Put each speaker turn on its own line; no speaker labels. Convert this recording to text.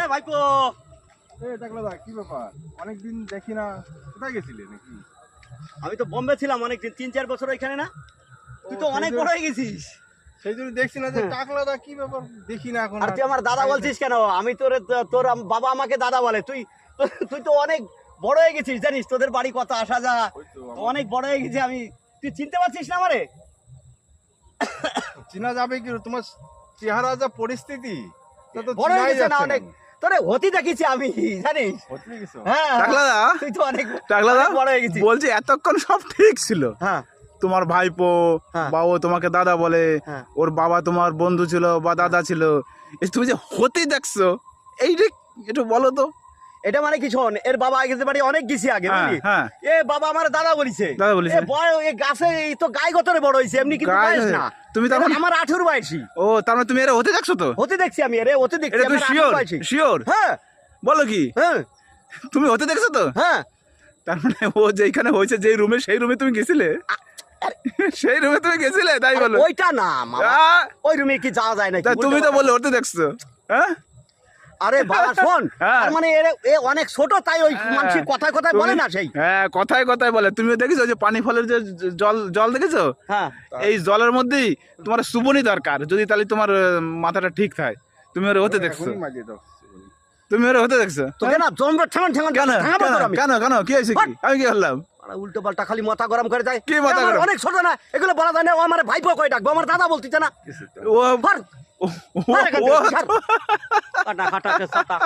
এ ভাইপো।
এ টাকলা দা কি ব্যাপার? অনেকদিন দেখি না। কোথায় গেছিলে নাকি?
আমি তো বোম্বে ছিলাম অনেকদিন তিন চার বছর এখানে না? তুই তো অনেক বড় হয়ে গেছিস।
সেই জন্য দেখছি না যে টাকলা দা কি ব্যাপার? দেখি না এখন
আর তুই আমার দাদা বলছিস কেন? আমি তোর তোর বাবা আমাকে দাদা বলে। তুই তুই তো অনেক বড় হয়ে গেছিস জানিস? তোদের বাড়ি কত আসা যা অনেক বড় হয়ে গেছি আমি। তুই চিনতে পারছিস না আমারে?
চেনা যাবে কি? তোমার চেহারা যা পরিস্থিতি তো
বড় হয়ে গেছে না। অনেক তোরে হতি দেখেছি আমি জানিস? হ্যাঁ।
টাকলাদা?
তুই তো অনেক
টাকলাদা?
বড় হয়ে গেছিস।
বলছি এতক্ষণ সব ঠিক ছিল।
হ্যাঁ।
তোমার ভাইপো
হ্যাঁ।
বা ও তোমাকে দাদা বলে। ওর বাবা তোমার বন্ধু ছিল বা দাদা ছিল। তুমি যে হতে দেখছ এইটা একটু বলো তো।
এটা মানে কি শোন এর বাবা আগে বাড়ি অনেক গেছি আগে বুঝলি। এ বাবা আমার দাদা বলিছে।
দাদা বলিছে।
এ বয় এ গাছে এই তো গায়ে গতরে বড় হইছে এমনি কিন্তু বয়স না।
তুমি তখন-
আমার আঠের বয়সী।
ও তার মানে তুমি এরা হতে দেখছ তো?
হতে দেখছি আমি আরে হতে দেখছি
এটা শিওর শিওর।
হ্যাঁ।
বলো কি?
হ্যাঁ।
তুমি হতে দেখছ তো?
হ্যাঁ।
তার মানে ও যেখানে হয়েছে যেই রুমে সেই রুমে তুমি গেছিলে? সেই রুমে তুমি গেছিলে? তাই বলো।
ওইটা না ওই রুমে কি যাওয়া যায়
তা তুমি তো বললে হতে দেখছ। হ্যাঁ?
আরে বাবা শোন
হ্যাঁ।
তার মানে এর এ অনেক ছোট তাই ওই মানুষের কথায় কথায় বলে না সেই।
হ্যাঁ কথায় কথায় বলে। তুমিও দেখেছ যে পানি ফলের যে জল জল দেখেছ?
হ্যাঁ।
এই জলের মধ্যেই তোমার সুবনি দরকার যদি তাহলে তোমার মাথাটা ঠিক থাকে। তুমি ওর হতে দেখছ। তুমি ওর হতে দেখছ।
তোকে না জন্ম ঠেঙন ঠেঙন
কেন? কেন? কেন? কেন? কি হয়েছে কি? আমি কি
উল্টো পাল্টা খালি মাথা গরম করে দেয়।
কি মাথা গরম?
অনেক ছোট না এগুলো বলা যায় না ও আমার ভাইপো কয় ডাকবো আমার দাদা বলতিছে না।
ও
ফার
ও-
কাটা কাটা কে সাটা